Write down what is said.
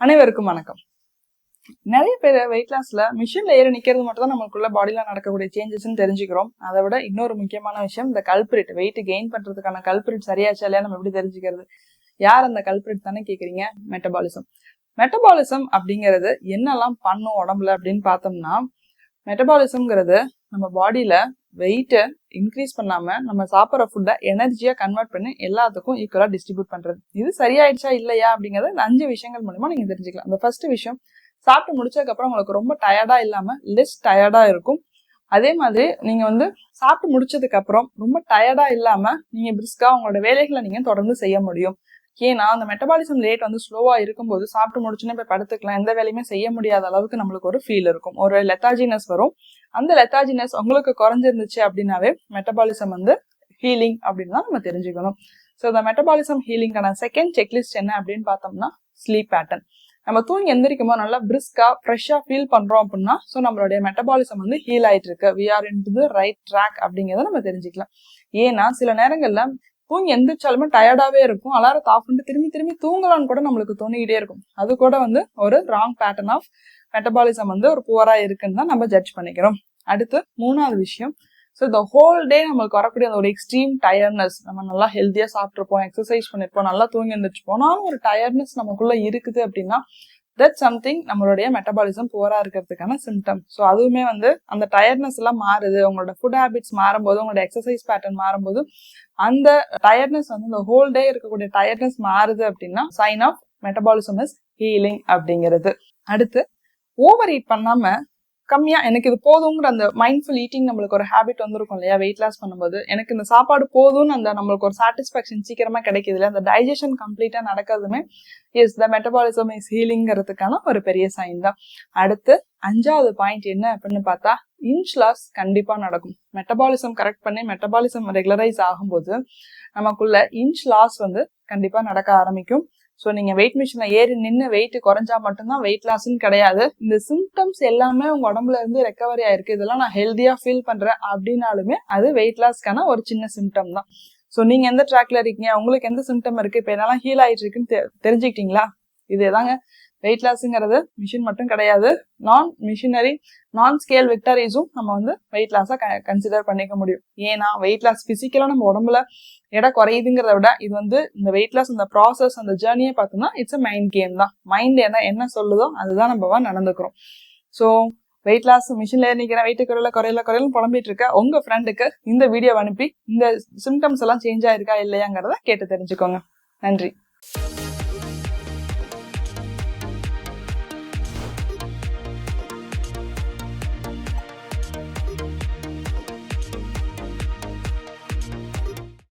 அனைவருக்கும் வணக்கம். நிறைய பேர் வெயிட் லாஸ்ல மிஷின்ல ஏறி நிக்கிறது மட்டும் தான் நம்மளுக்குள்ள பாடியில நடக்கக்கூடிய சேஞ்சஸ்ன்னு தெரிஞ்சுக்கிறோம். அதை விட இன்னொரு முக்கியமான விஷயம் இந்த கல்பிரிட் வெயிட் கெயின் பண்றதுக்கான கல்பிரிட் சரியாச்சா இல்லையா நம்ம எப்படி தெரிஞ்சுக்கிறது? யார் அந்த கல்பிரிட் தானே கேக்குறீங்க? மெட்டபாலிசம் மெட்டபாலிசம் அப்படிங்கிறது என்னெல்லாம் பண்ணும் உடம்புல அப்படின்னு பார்த்தோம்னா மெட்டபாலிசம்ங்கிறது நம்ம பாடியில வெயிட்டை இன்க்ரீஸ் பண்ணாம நம்ம சாப்பிட்ற ஃபுட்டை எனர்ஜியாக கன்வெர்ட் பண்ணி எல்லாத்துக்கும் ஈக்குவலாக டிஸ்ட்ரிபியூட் பண்ணுறது இது சரியாயிடுச்சா இல்லையா அப்படிங்கிறத இந்த அஞ்சு விஷயங்கள் மூலிமா நீங்க தெரிஞ்சுக்கலாம். அந்த ஃபர்ஸ்ட் விஷயம் சாப்பிட்டு முடிச்சதுக்கப்புறம் உங்களுக்கு ரொம்ப டயர்டா இல்லாமல் லெஸ் டயர்டாக இருக்கும். அதே மாதிரி நீங்க வந்து சாப்பிட்டு முடிச்சதுக்கப்புறம் ரொம்ப டயர்டாக இல்லாமல் நீங்கள் பிரிஸ்காக உங்களோட வேலைகளை நீங்கள் தொடர்ந்து செய்ய முடியும். ஏன்னா அந்த மெட்டபாலிசம் ரேட் வந்து ஸ்லோவாக இருக்கும்போது சாப்பிட்டு முடிச்சுன்னா இப்போ படுத்துக்கலாம். எந்த வேலையுமே செய்ய முடியாத அளவுக்கு நம்மளுக்கு ஒரு ஃபீல் இருக்கும். ஒரு லெத்தாஜினஸ் வரும். அந்த லெத்தாஜினஸ் உங்களுக்கு குறைஞ்சிருந்துச்சு அப்படின்னாவே மெட்டபாலிசம் வந்து ஹீலிங் அப்படின்னு தான் நம்ம தெரிஞ்சுக்கணும். ஸோ இந்த மெட்டபாலிசம் ஹீலிங்கான செகண்ட் செக்லிஸ்ட் என்ன அப்படின்னு பார்த்தோம்னா ஸ்லீப் பேட்டர்ன் நம்ம தூங்கி எந்திரிக்கும் போது நல்லா பிரிஸ்கா ஃப்ரெஷ்ஷாக ஃபீல் பண்றோம் அப்படின்னா ஸோ நம்மளுடைய மெட்டபாலிசம் வந்து ஹீல் ஆகிட்டு இருக்கு. We are into right track அப்படிங்கிறத நம்ம தெரிஞ்சுக்கலாம். ஏன்னா சில நேரங்கள்ல தூங்கி எந்திரிச்சாலுமே டயர்டாவே இருக்கும். அலாரத்தை ஆஃப் பண்ணிட்டு திரும்பி திரும்பி தூங்கலாம்னு கூட நம்மளுக்கு தோணிக்கிட்டே இருக்கும். அது கூட வந்து ஒரு ராங் பேட்டர்ன் ஆஃப் மெட்டபாலிசம் வந்து ஒரு புவரா இருக்குன்னு தான் நம்ம ஜட்ஜ் பண்ணிக்கிறோம். அடுத்து மூணாவது விஷயம். ஸோ இந்த ஹோல் டே நம்மளுக்கு வரக்கூடிய அந்த ஒரு எக்ஸ்ட்ரீம் டயர்னஸ் நம்ம நல்லா ஹெல்த்தியாக சாப்பிட்ருப்போம் எக்ஸசைஸ் பண்ணிருப்போம் நல்லா தூங்கி எழுந்திரிச்சு போனாலும் ஒரு டயர்னஸ் நமக்குள்ள இருக்குது அப்படின்னா தட் சம்திங் நம்மளுடைய மெட்டபாலிசம் புவரா இருக்கிறதுக்கான சிம்டம் ஸோ அதுவுமே வந்து அந்த டயர்ட்னஸ் எல்லாம் மாறுது. உங்களோட ஃபுட் ஹேபிட்ஸ் மாறும்போது உங்களோட எக்ஸசைஸ் பேட்டர்ன் மாறும்போது அந்த டயர்ட்னஸ் வந்து இந்த ஹோல் டே இருக்கக்கூடிய டயர்ட்னஸ் மாறுது அப்படின்னா sign of metabolism is healing அப்படிங்கிறது. அடுத்து ஓவர் ஈட் பண்ணாம கம்மியா எனக்கு இது போதுங்கிற அந்த மைண்ட்ஃபுல் ஈட்டிங் நம்மளுக்கு ஒரு ஹேபிட் வந்திருக்கும் இல்லையா? வெயிட் லாஸ் பண்ணும்போது. எனக்கு இந்த சாப்பாடு போதும்னு அந்த நம்மளுக்கு ஒரு சாட்டிஸ்பாக்சன் சீக்கிரமா கிடைக்குதுல. இல்லையா அந்த டைஜஷன் கம்ப்ளீட்டா நடக்கிறதுமே இஸ் த மெட்டபாலிசம் இஸ் ஹீலிங்கிறதுக்கான ஒரு பெரிய சைன் தான். அடுத்து அஞ்சாவது பாயிண்ட் என்ன அப்படின்னு பார்த்தா இன்ச் லாஸ் கண்டிப்பா நடக்கும். மெட்டபாலிசம் கரெக்ட் பண்ணி மெட்டபாலிசம் ரெகுலரைஸ் ஆகும்போது நமக்குள்ள இன்ச் லாஸ் வந்து கண்டிப்பா நடக்க ஆரம்பிக்கும். ஸோ நீங்க வெயிட் மிஷினில் ஏறி நின்று வெயிட் குறைஞ்சா மட்டும்தான் வெயிட் லாஸ்ன்னு கிடையாது. இந்த சிம்டம்ஸ் எல்லாமே உங்க உடம்புல இருந்து ரெக்கவரி ஆயிருக்கு. இதெல்லாம் நான் ஹெல்த்தியாக ஃபீல் பண்றேன் அப்படின்னாலுமே அது வெயிட் லாஸ்க்கான ஒரு சின்ன சிம்டம் தான். ஸோ நீங்க எந்த ட்ராக்ல இருக்கீங்க? உங்களுக்கு எந்த சிம்டம் இருக்குது இப்போ என்னெல்லாம் ஹீல் ஆகிட்டு இருக்குன்னு தெரிஞ்சுக்கிட்டீங்களா? இது தாங்க வெயிட் லாஸுங்கிறது மிஷின் மட்டும் கிடையாது. நான் மிஷினரி நான் ஸ்கேல் விக்டரிஸும் நம்ம வந்து வெயிட் லாஸாக கன்சிடர் பண்ணிக்க முடியும். ஏன்னா வெயிட் லாஸ் ஃபிசிக்கலாக நம்ம உடம்புல எடை குறையுதுங்கிறத விட இது வந்து இந்த வெயிட் லாஸ் அந்த ப்ராசஸ் அந்த ஜேர்னியை பார்த்தோம்னா இட்ஸ் அ மைண்ட் கேம் தான். மைண்ட் என்ன என்ன சொல்லுதோ அதுதான் நம்ம நடந்துக்கிறோம். ஸோ வெயிட் லாஸ் மிஷின்ல நிற்கிறேன் வெயிட் குறையில குறையில குறையில புலம்பிட்டு இருக்க உங்க ஃப்ரெண்டுக்கு இந்த வீடியோ அனுப்பி இந்த சிம்டம்ஸ் எல்லாம் சேஞ்ச் ஆயிருக்கா இல்லையாங்கிறத கேட்டு தெரிஞ்சுக்கோங்க. நன்றி.